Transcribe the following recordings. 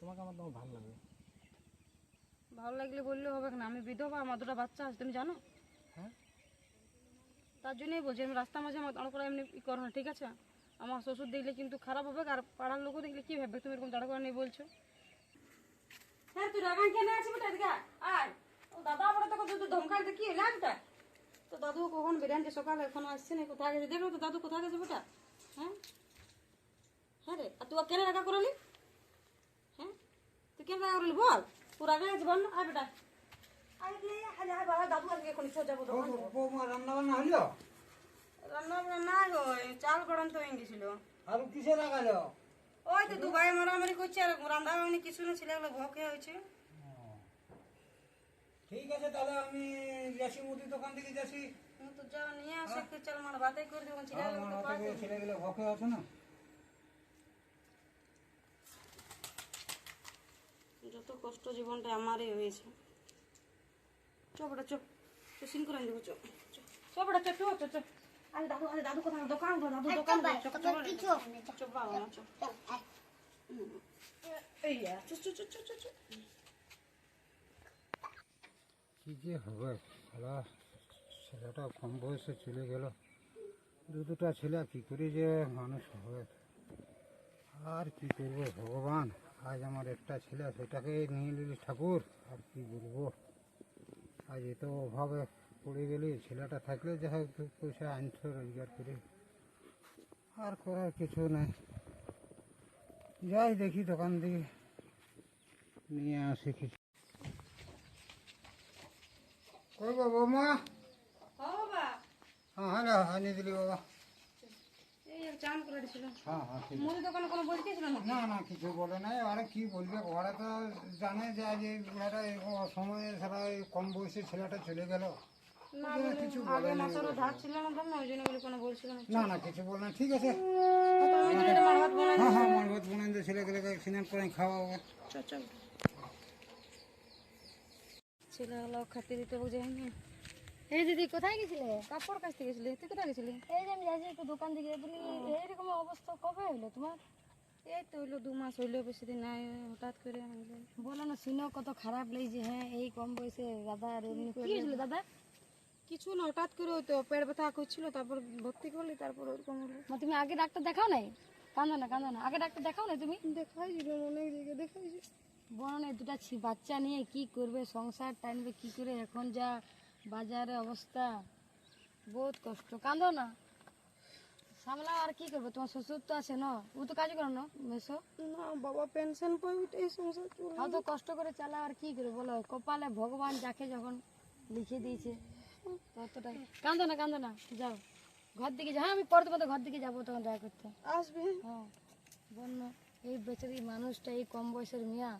তোমাকে আমার তোমার ভালো লাগবে ভালো লাগলে বললে হবে না আমি বিধবা আমার দুটো বাচ্চা আছে তুমি জানো? হ্যাঁ? তার জন্যই বলছি আমি রাস্তা মাঝে আমার দাঁড় করে এমনি ই করো না ঠিক আছে? আমার শ্বশুর দেখলে কিন্তু খারাপ হবে আর পাড়ার লোকও দেখলে কি ভাববে? তুমি এরকম দাঁড় করে নেই বলছো। হ্যাঁ তুই রাগান কেন আছিস বেটা এদিকে আয়, ও দাদা বড় তোকে তুই ধমকাইতে কি হলো একটা তো দাদু কখন বেরিয়েছে সকালে এখনও আসছে না কোথায় গেছে? দেখো তো দাদু কোথায় গেছে বেটা? হ্যাঁ? হ্যাঁ রে আর তুই কেন রাগা করলি? করলি বল? তুই রাগা আছে বল বেটা। হয়ে। আর কিসে লাগালো? ওই তো দুবাই মারামারি করছে আর রান্না বান্নি কিছু না ছিল ভকে হয়েছে। ঠিক আছে তাহলে আমি যাচ্ছি মুদির দোকান থেকে যাচ্ছি। তো নিয়ে আসে চাল মার বাতাই করে দেবো ছেলেগুলো ভকে আছে না। যত কষ্ট জীবনটা আমারই হয়েছে। চ বেটা চ চ সিন করে দেবো চ চ। চ বেটা চ চ চ চ আরে দাদু আরে দাদু কোথায়? দোকান দাদু দোকান গো চ চ চ চ বাবা চ হুম। এই যা, চ চ চ চ চ চ কি যে হবে ছেলেটা কম বয়সে চলে গেল। দু দুটা ছেলে কি করে যে মানুষ হবে? আর কি করব ভগবান। আজ আমার একটা ছেলে সেটাকে নিয়ে নিলি ঠাকুর আর কি বলব? আজ এত অভাবে পড়ে গেলি ছেলেটা থাকলে যা হোক পয়সা আনছো রোজগার করে। আর করার কিছু নাই। যাই দেখি দোকান থেকে নিয়ে আসি কিছু। কই বাবা। হ্যাঁ হ্যাঁ আনিয়ে দিলি বাবা। চান করে দিছিল। হ্যাঁ হ্যাঁ ঠিক মুদি দোকানে কোনো বলতেছিল না না না কিছু বলে নাই। আরে কি বলবে? ওরা তো জানে যে আজ এই বুড়াটা সময়ে সারা কম বয়সী ছেলেটা চলে গেল। না কিছু বলে আগে মাসেরও ধার ছিল না ধর ওই জন্য বলে কোনো বলছিল না। না না কিছু বলে না ঠিক আছে। আমি তো এটা মার ভাত বানাই হ্যাঁ হ্যাঁ মরবত বোনেন যে ছেলেগুলোকে স্নান করে খাওয়াবো। চল চল। ছেলেগুলো খাতে দিতে বুঝাইনি এই দিদি কোথায় গেছিলে? কাপড় কাচতে গেছিলি। তুই কোথায় গেছিলি? এই যে আমি যাচ্ছি একটু দোকান দিকে। তুমি এইরকম অবস্থা কবে হলো তোমার? এই তো হইল দু মাস হইল বেশি দিন নাই হঠাৎ করে হইল বলো না শুনো কত খারাপ লাগছে হ্যাঁ এই কম বয়সে দাদা আর এমনি কি হয়েছিল দাদা? কিছু না হঠাৎ করে ওই তো পেট ব্যথা করছিল তারপর ভর্তি করলি তারপর ওরকম হলো। মা তুমি আগে ডাক্তার দেখাও নাই? কান্দো না কান্দো না। আগে ডাক্তার দেখাও না তুমি? দেখাইছিল অনেক জায়গায় দেখাইছিল বলো না দুটা ছি- বাচ্চা নিয়ে কি করবে সংসার টানবে কি করে এখন যা বাজারে অবস্থা বহুত কষ্ট। কান্দো না। সামলাও আর কি করবে? তোমার শ্বশুর তো আছে না? ও তো কাজ করো না মেসো? না বাবা পেনশন পাই এই সংসার চলে অত কষ্ট করে চালা আর কি করে বলো? কপালে ভগবান যাকে যখন লিখে দিয়েছে ততটাই। কান্দো না কান্দো না যাও। ঘর দিকে যাও হ্যাঁ আমি পরে তোমাদের ঘর দিকে যাব তখন দেখা করতে। আসবে? হ্যাঁ। বন্য এই বেচারি মানুষটা এই কম বয়সের মিয়া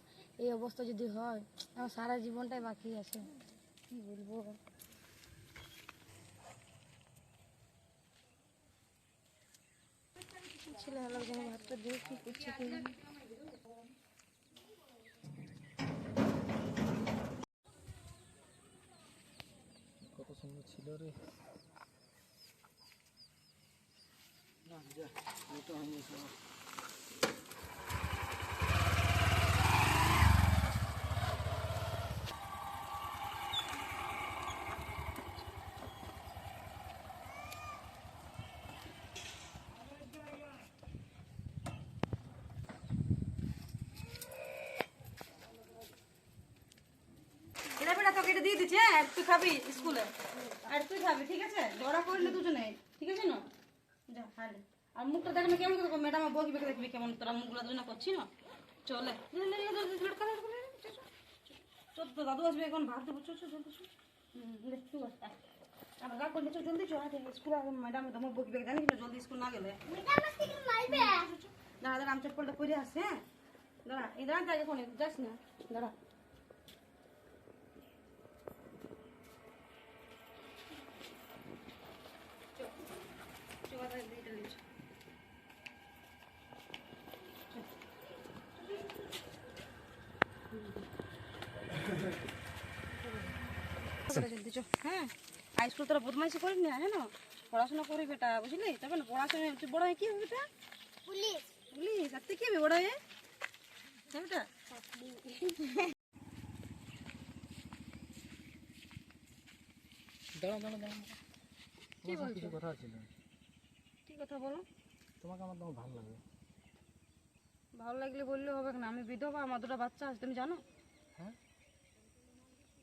এই অবস্থা যদি হয় আমার সারা জীবনটাই বাকি আছে। কি বলব? ছেলে হলো যেন ভাতটা দিয়ে কি করছে কি কত সুন্দর ছিল রে। না যা মোটা হয়ে গেছে আমার। এটা বেটা তোকে এটা দিয়ে দিচ্ছে আর তুই খাবি স্কুলে? আর তুই খাবি ঠিক আছে? ধরা করলে দুজনে। ঠিক আছে না? যা হালে। আর মুখটা দেখলে কেমন করে ম্যাডাম বলবি দেখবি কেমন? তোরা মুখগুলো দুজনে করছি না? চলে। চোদ্দ দাদু আসবে এখন ভাত দেবো। চল চল জলদি লে, তুই আয়। আর রাগ করলে চল জলদি চল স্কুলে ম্যাডাম তোমার বকবে জানিস না জলদি স্কুল না গেলে। দাঁড়া দাঁড়া আমি চপ্পলটা পরে আসছে হ্যাঁ? দাঁড়া এই দাঁড়া তাই এখন যাস না। দাঁড়া। জলদি চো হ্যাঁ হাই স্কুল তোরা বদমাইশি করিস না হ্যাঁ না পড়াশোনা করি বেটা বুঝলি তবে না পড়াশোনা তুই বড় হয়ে কি হবে বেটা পুলিশ পুলিশ আর তুই কি হবে বড় হয়ে এইটা দাঁড়া দাঁড়া দাঁড়া কি তোমার সাথে বলছো? কিছু কথা ছিল কি কথা বলো। তোমাকে আমার তোমার ভালো লাগে ভালো লাগলে বললে হবে না আমি বিধবা আমার দুটো বাচ্চা আছে তুমি জানো? হ্যাঁ?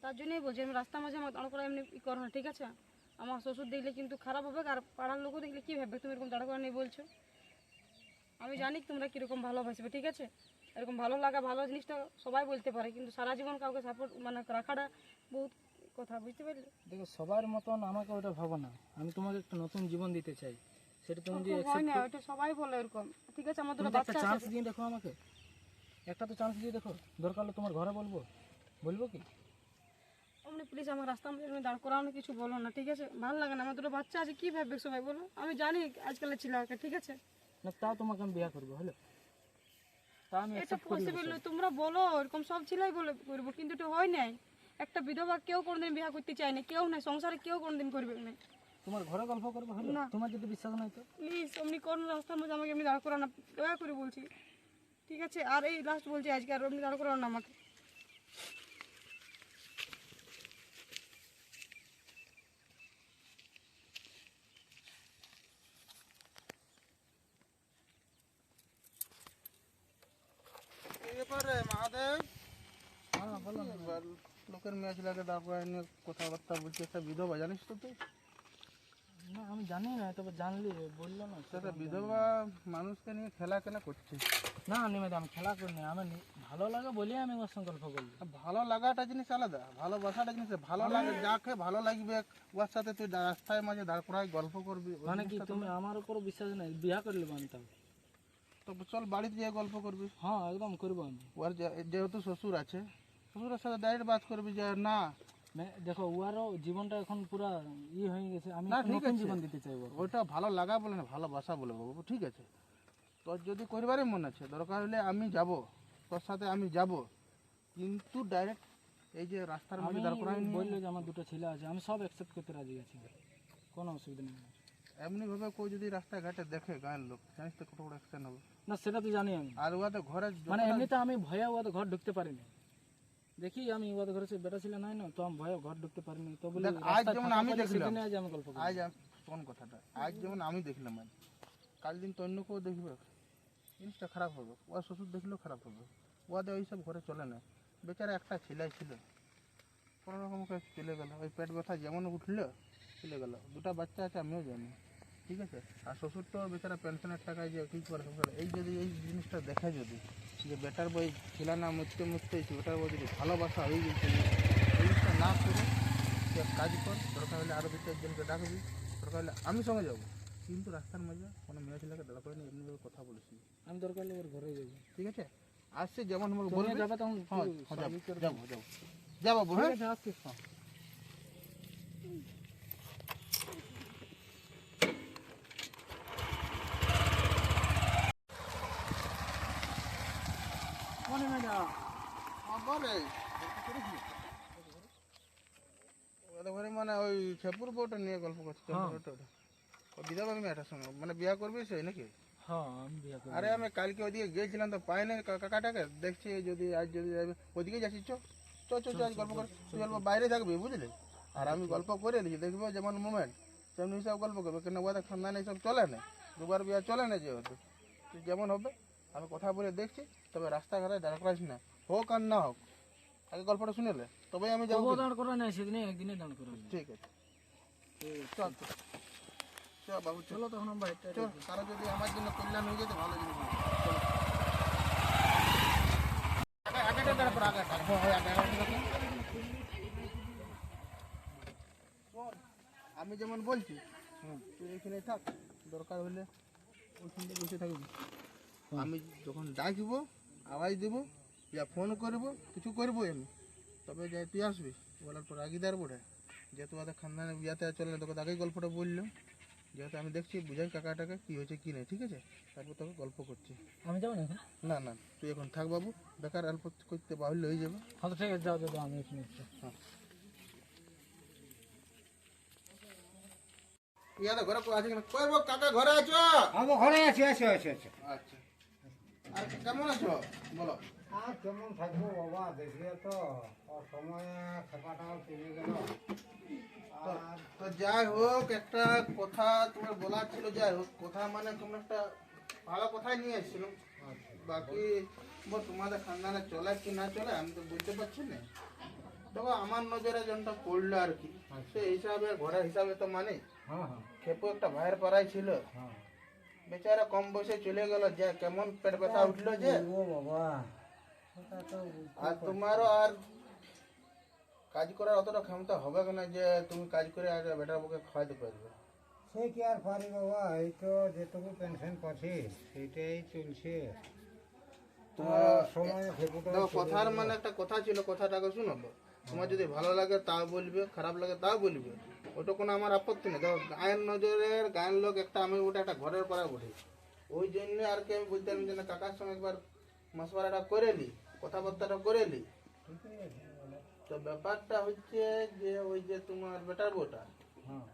তার জন্যই বলছি আমি রাস্তা মাঝে আমার দাঁড় করে এমনি ই করো না ঠিক আছে? আমার শ্বশুর দেখলে কিন্তু খারাপ হবে আর পাড়ার লোকও দেখলে কী ভাববে তুমি এরকম দাঁড় করে নিয়ে বলছো? আমি জানি তোমরা কীরকম ভালোবাসবে ঠিক আছে? এরকম ভালো লাগা ভালো জিনিসটা সবাই বলতে পারে কিন্তু সারা জীবন কাউকে সাপোর্ট মানে রাখাটা বহুত কথা বুঝতে পারলে? দেখো সবার মতন আমাকে ওটা ভাবো না। আমি তোমাকে একটা নতুন জীবন দিতে চাই। সেটা তুমি যদি হয় না ওটা সবাই বলে এরকম ঠিক আছে একটা বাচ্চা চান্স দিয়ে দেখো আমাকে। একটা তো চান্স দিয়ে দেখো দরকার হলে তোমার ঘরে বলব। বলব কি? অমনি প্লিজ আমার রাস্তা এমনি দাঁড় করানো কিছু বলো না ঠিক আছে? ভালো লাগে না আমার দুটো বাচ্চা আছে কি ভাববে সবাই বলো? আমি জানি আজকালের ছেলেকে ঠিক আছে? না তাও তোমাকে আমি বিয়ে করব হলো? তা আমি এটা পসিবল তোমরা বলো এরকম সব ছেলেই বলে করব কিন্তু এটা হয় নাই। একটা বিধবা কেউ কোনোদিন বিয়ে করতে চায় না কেউ নাই সংসারে কেউ কোনোদিন করবে না। তোমার ঘরে গল্প করব হলো? না। তোমার যদি বিশ্বাস নাই তো? প্লিজ অমনি কোন রাস্তার মধ্যে আমাকে এমনি দাঁড় করানো দয়া করে বলছি। ঠিক আছে? আর এই লাস্ট বলছি আজকে আর এমনি দাঁড় করানো না আমাকে। মহাদেব। হ্যাঁ বলো। লোকের মেয়ে ছেলেকে দাঁড় কথাবার্তা বলছি একটা বিধবা জানিস তো তুই? না আমি জানি না তবে জানলি বলল না সেটা বিধবা মানুষকে নিয়ে খেলা কেন করছিস? না নিমেদ আমি খেলা করিনি আমি ভালো লাগে বলে আমি ওর সঙ্গে গল্প করলি ভালো লাগাটা জিনিস আলাদা ভালোবাসাটা জিনিস ভালো লাগে যাকে ভালো লাগবে ওর সাথে তুই রাস্তায় মাঝে দাঁড় করাই গল্প করবি মানে কি তুমি আমার উপর বিশ্বাস নাই? বিয়া করলে মানতাম তো চল বাড়িতে গিয়ে গল্প করবি। হ্যাঁ একদম করব আমি। ওর যেহেতু শ্বশুর আছে শ্বশুরের সাথে ডাইরেক্ট বাস করবি যে না মানে দেখো উয়ারও জীবনটা এখন পুরা ই হয়ে গেছে আমি না, ঠিক আছে। জীবন দিতে চাইব ওইটা ভালো লাগা বলে না ভালোবাসা বলে বাবু ঠিক আছে। তোর যদি করবারই মন আছে দরকার হলে আমি যাব তোর সাথে আমি যাব। কিন্তু ডাইরেক্ট এই যে রাস্তার আমি মধ্যে দাঁড় করাই নিয়ে বলল যে আমার দুটো ছেলে আছে আমি সব অ্যাকসেপ্ট করতে রাজি আছি। কোনো অসুবিধা নেই। আমার। এমনি ভাবে কেউ যদি রাস্তাঘাটে দেখে গায়ের লোক জানিস তো কত বড় অ্যাক্সিডেন্ট হবে। না সেটা তো জানি আমি। আর ওয়াতে ঘরে মানে এমনিতে আমি ভয়ে ওদের ঘর ঢুকতে পারিনি। দেখি আমি ওদের ঘরে সে বেটা ছিল নাই না তো আমি ভয়ে ঘর ঢুকতে পারিনি। তো বলি আজ যেমন আমি দেখলাম। আজ আমি গল্প আজ শোন কথাটা আজ যেমন আমি দেখলাম আজ কাল দিন তো অন্য কেউ দেখবে জিনিসটা খারাপ হবে ওর শ্বশুর দেখলেও খারাপ হবে ওদের ওইসব ঘরে চলে না। বেচারা একটা ছেলে ছিল কোনো রকম চলে গেল ওই পেট ব্যথা যেমন উঠল চলে গেল দুটো বাচ্চা আছে আমিও জানি। ঠিক আছে? আর শ্বশুর তো বেচারা পেনশনের টাকায় যে কী করে সংসার? এই যদি এই জিনিসটা দেখে যদি যে বেটার বই ছিল না মুছতে মুছতে ওটার বই যদি ভালোবাসা হয়ে গেছে জিনিসটা না করে এক কাজ কর দরকার হলে আরও দু চারজনকে ডাকবি দরকার হলে আমি সঙ্গে যাব। কিন্তু রাস্তার মাঝে কোনো মেয়ে ছেলেকে দাঁড়া করে নিয়ে এমনিভাবে কথা বলেছি আমি দরকার হলে ওর ঘরে যাব। ঠিক আছে? আসছে যেমন তুমি যাবে তখন হ্যাঁ হ্যাঁ, যাব। যাব যাব। যাব বাবু, হ্যাঁ আসছিস তো মনে ম্যাডাম বলে ওদের ঘরে মানে ওই খেপুর বউটা নিয়ে গল্প করছে হ্যাঁ। মেয়েটার সঙ্গে। মানে বিয়া করবি সে নাকি? হ্যাঁ আমি বিয়ে করব। আরে আমি কালকে ওদিকে গিয়েছিলাম তো পাই না কা- কাকাটাকে। দেখছি যদি আজ যদি ওদিকে যাচ্ছি চ। চ চ চ, আজ গল্প করে। তুই অল্প বাইরে থাকবি বুঝলি? আর আমি গল্প করে নিচ্ছি দেখব যেমন মোমেন্ট তেমনি হিসাব গল্প করবে। কেন ওদের খানদান এইসব চলে না? দুবার বিয়া চলে না যেহেতু। তুই যেমন হবে আমি কথা বলে দেখছি তবে রাস্তাঘাটে দাঁড় করাইস না। হোক আর না হোক আগে গল্পটা শুনেলে তবে আমি যাব দাঁড় করা নাই সেদিনে একদিনে দাঁড় করা নাই। ঠিক আছে। চল চল চল বাবু চলো। তখন আমরা হেঁটে চল কারও যদি আমার জন্য কল্যাণ হয়ে যেত ভালো জিনিস। আগেটা দাঁড়া আগে- আমি যেমন বলছি তুই এখানে থাক দরকার হলে ওইখানে বসে থাকবি। আমি যখন ডাকবো আওয়াজ দেবো ইয়া ফোন করব কিছু করব আমি তবে যাই তুই আসবি বলার পর আগি দাঁড় বোধ যেহেতু ওদের খানদানে বিয়াতে চলে না তোকে তো আগেই গল্পটা বললাম। যেহেতু আমি দেখছি বুঝাই কাকাটাকে কী হয়েছে কী নেই ঠিক আছে? তারপর তোকে গল্প করছি। আমি যাব না এখন? না না তুই এখন থাক বাবু বেকার অল্প করতে বাহুল্য হয়ে যাবে। হ্যাঁ ঠিক আছে যাও যাও আমি এখানে। ইয়াদা ঘরে আছে কিনা কই বো কাকা ঘরে আছো? আমি ঘরে আছি আছি আছি আছি। আচ্ছা। আর কেমন আছো? বলো। আর কেমন থাকব বাবা দেখলে তো সময়ে খেপাটাও চলে গেল। তো যাই হোক একটা কথা তোমার বলার ছিল যাই হোক কথা মানে তোমরা একটা ভালো কথাই নিয়ে এসেছিল। বাকি বল তোমাদের খানদানে চলে কি না চলে আমি তো বুঝতে পারছি না। তবে আমার নজরে যেটা পড়ল আর কি সেই হিসাবে ঘরের হিসাবে তো মানে হ্যাঁ হ্যাঁ। খেপু একটা ভাইয়ের পাড়ায় ছিল। হ্যাঁ। বেচারা কম বয়সে চলে গেল যে কেমন পেট ব্যথা উঠল যে। ও বাবা। আর তোমারও আর কাজ করার অতটা ক্ষমতা হবে না যে তুমি কাজ করে আর বেটার বুকে খাওয়াতে পারবে? সে কি আর পারি বাবা? এই তো যেটুকু পেনশন পাচ্ছি সেইটাই চলছে। তো কথার মানে একটা কথা ছিল কথাটাকে শুনো। তোমার যদি ভালো লাগে তাও বলবে খারাপ লাগে তাও বলবে। ওটা কোনো আমার আপত্তি নেই। দেখো গায়ের নজরের গায়ের লোক একটা আমি ওটা একটা ঘরের পাড়া উঠি ওই জন্য আর কি আমি বলতাম যে না কাকার সঙ্গে একবার মশওয়ারাটা করে নি। কথাবার্তাটা করে নি তো ব্যাপারটা হচ্ছে যে ওই যে তোমার বেটার বউটা হ্যাঁ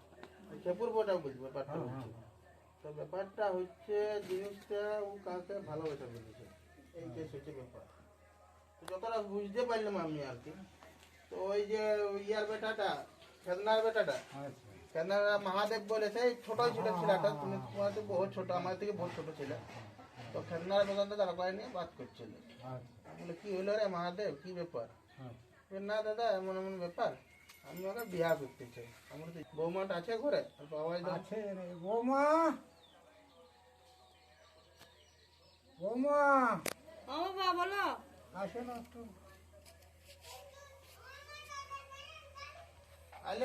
ওই খেপুর বউটা বুঝবে ব্যাপারটা হচ্ছে তো ব্যাপারটা হচ্ছে জিনিসটা ও কাউকে ভালোবাসা বলেছে এই যে হচ্ছে ব্যাপার। তো যতটা বুঝতে পারলাম আমি আর কি। তো ওই যে ইয়ার বেটাটা খেলনার বেটাটা আচ্ছা। খেলনার মহাদেব বলে সেই ছোট ছিল ছেলেটা তুমি তোমার তো বহু ছোট আমার থেকে বহু ছোট ছিল। তো খেলনার দোকানটা তারা নিয়ে বাদ করছিল আচ্ছা। বলে কি হলো রে মহাদেব? কি ব্যাপার? হ্যাঁ। না দাদা এমন এমন ব্যাপার। আমি ওকে বিয়া করতে চাই। আমার তো বৌমাটা আছে ঘরে বাবাই আছে রে। বৌমা! বৌমা! ও বাবা বলো। আসো না একটু।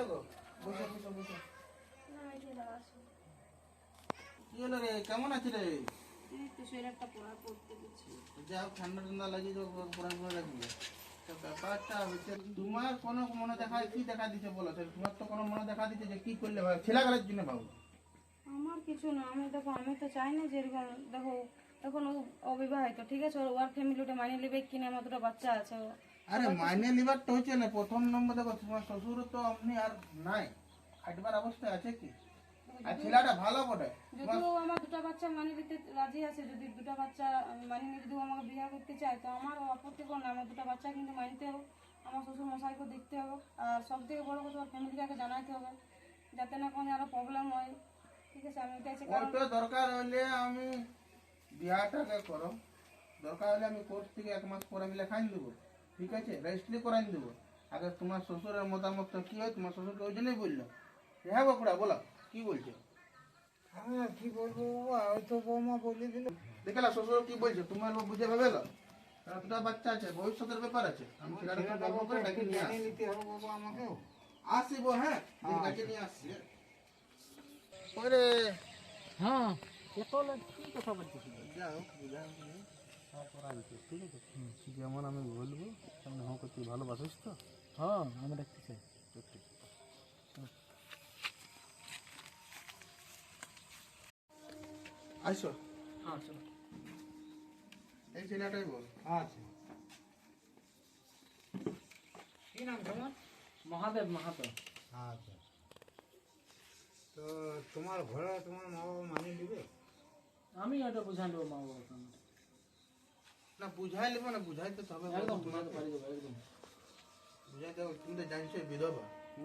গো। বসে বসে বসে। কি হলো রে? কেমন আছি রে? তো শরীরটা পড়া পড়তে দিচ্ছি যা ঠান্ডা ঠান্ডা লাগিয়ে তো পুরা পুরা রাখবি। ব্যাপারটা হচ্ছে তোমার কোনো মনে দেখা কি দেখা দিচ্ছে বলো? তোমার তো কোনো মনে দেখা দিচ্ছে যে কি করলে হয় ছেলেগুলোর জন্য ভাবো আমার কিছু না আমি দেখো আমি তো চাই না যে এরকম দেখো এখন অবিবাহিত ঠিক আছে? ওর ওয়ার ফ্যামিলিটা মানিয়ে নেবে কিনা আমার দুটো বাচ্চা আছে আরে মাইনে লিবার তো হচ্ছে না প্রথম নম্বর দেখো তোমার শ্বশুর তো আপনি আর নাই। খাটবার অবস্থায় আছে কি? আর ছেলেটা ভালো বটে। যদি ও আমার দুটো বাচ্চা মানিয়ে দিতে রাজি আছে যদি দুটো বাচ্চা মানিয়ে নিয়ে যদি আমাকে বিয়ে করতে চায় তো আমার আপত্তি না আমার দুটো বাচ্চা কিন্তু মানতে হবে আমার শ্বশুর মশাইকে দেখতে হবে আর সব থেকে বড় কথা ফ্যামিলিকে আগে জানাতে হবে যাতে না কোনো আরও প্রবলেম হয়। ঠিক আছে আমি দরকার হলে আমি বিয়াটাকে করো। দরকার হলে আমি কোর্ট থেকে এক মাস পরে আমি লেখাই দেবো। ঠিক আছে রেজিস্ট্রি করাই দেবো। আগে তোমার শ্বশুরের মতামত কি হয় তোমার শ্বশুরকে ওই জন্যই বলল। হ্যাঁ বাকুড়া বলো। কি বলছো? আমি কি বলব বাবা? ওই তো বৌমা বলে দিল। দেখলা শ্বশুর কি বলছো? তোমার লোক বুঝে ভাবে তারা দুটা বাচ্চা আছে ভবিষ্যতের ব্যাপার আছে। আমি ছেলেটাকে গল্প করে ডাকি নিয়ে আসি। নিতে হবে বাবা আমাকেও। আসিব হ্যাঁ নিয়ে আসছি ওরে হ্যাঁ। এত লোক কি কথা বলছিস? যাও যাও যেমন আমি বলব তেমন হ্যাঁ তুই ভালোবাসিস তো? হ্যাঁ আমি দেখতে চাই আসো। হ্যাঁ চলো। এই ছেলেটাই বল। আচ্ছা কি নাম তোমার? মহাদেব মাহাতো আচ্ছা তো তোমার ঘরে তোমার মা বাবা মানিয়ে নেবে? আমি এটা বুঝাই দেবো মা আমার। না বুঝাই নেব না বুঝাইতে তো হবে একদম বুঝাতে পারি দেবো একদম। বুঝাইতে তুমি তো জানছো বিধবা।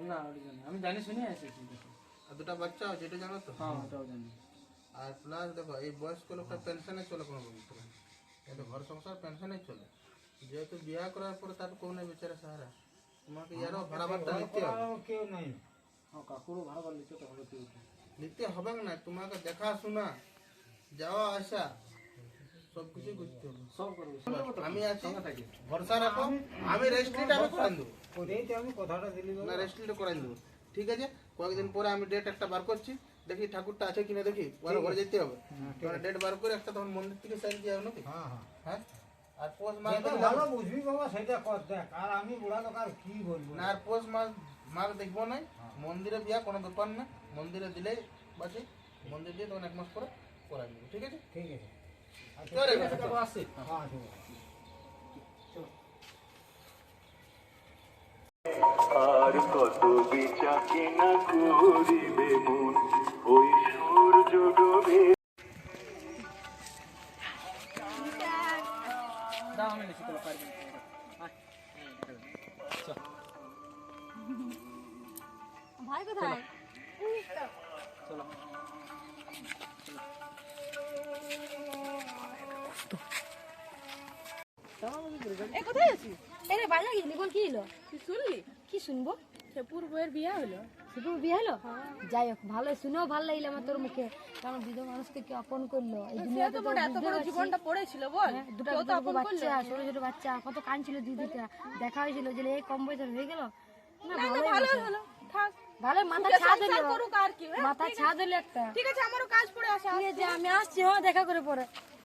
না ওটা জানি আমি জানি শুনে এসেছি দেখো আর দুটা বাচ্চা আছে এটা জানো তো? হ্যাঁ ওটাও জানি। আর প্লাস দেখো এই বয়স্ক লোকটা পেনশনে চলে কোনো পবিত্র এটা ঘর সংসার পেনশনে চলে। যেহেতু বিয়া করার পরে তার কোনো নেই বেচারা সাহারা। তোমাকে ইয়ারও ভাড়া ভাড়া নিতে হবে। কেউ নাই। হ্যাঁ কাকুরও ভালো ভালো লিখতে তো হবে নিতে হবে না তোমাকে দেখা শোনা যাওয়া আসা সব কিছু করতে হবে। সব করব আমি আছি ভরসা রাখো। আমি রেজিস্ট্রিটা আমি করাই দেবো। ওটাই তো আমি কথাটা দিলি না রেজিস্ট্রিটা করাই দেবো। ঠিক আছে? কয়েকদিন পরে আমি ডেট একটা বার করছি। দেখি ঠাকুরটা আছে কিনা দেখি পরে ঘরে যেতে হবে। ডেট বার করে একটা তখন মন্দির থেকে সাইন দিয়ে হবে নাকি? হ্যাঁ হ্যাঁ। হ্যাঁ? আর পোষ মাস ভালো বুঝবি বাবা সেটা কর দেখ আর আমি বুড়া লোক আর কি বলব? না আর পোষ মাস মাস দেখব না। মন্দিরে বিয়া কোনো ব্যাপার না। মন্দিরে দিলেই বাসি মন্দির দিয়ে তখন এক মাস পরে করাই দেবো ঠিক আছে? ঠিক আছে। ঠিক হ্যাঁ আর কত বিচাকে না করিবে মন। ওই সূর্য ডোবে। কোথায়? চলো এ কোথায় আছিস? এরে বাজার গেলি বল কি হলো? তুই শুনলি? কি শুনব? সেপুর বইয়ের বিয়ে হলো। শুধু বিয়ে হলো? যাই হোক ভালো শুনেও ভালো লাগল আমার তোর মুখে। কারণ বিধবা মানুষকে কি আপন করল। এই দুনিয়াতে তো এত বড় জীবনটা পড়েছিল বল। হ্যাঁ, ছোট ছোট বাচ্চা কত কাঁদছিল দিদিটা দেখা হয়েছিল যে এই কম বয়সের হয়ে গেল। না ভালো হলো। থাক। ভালো মাথা ছাদ হলো হ্যাঁ? মাথা ছাদ হলো একটা। ঠিক আছে আমারও কাজ পড়ে আসে আমি আসছি হ্যাঁ দেখা করে পরে।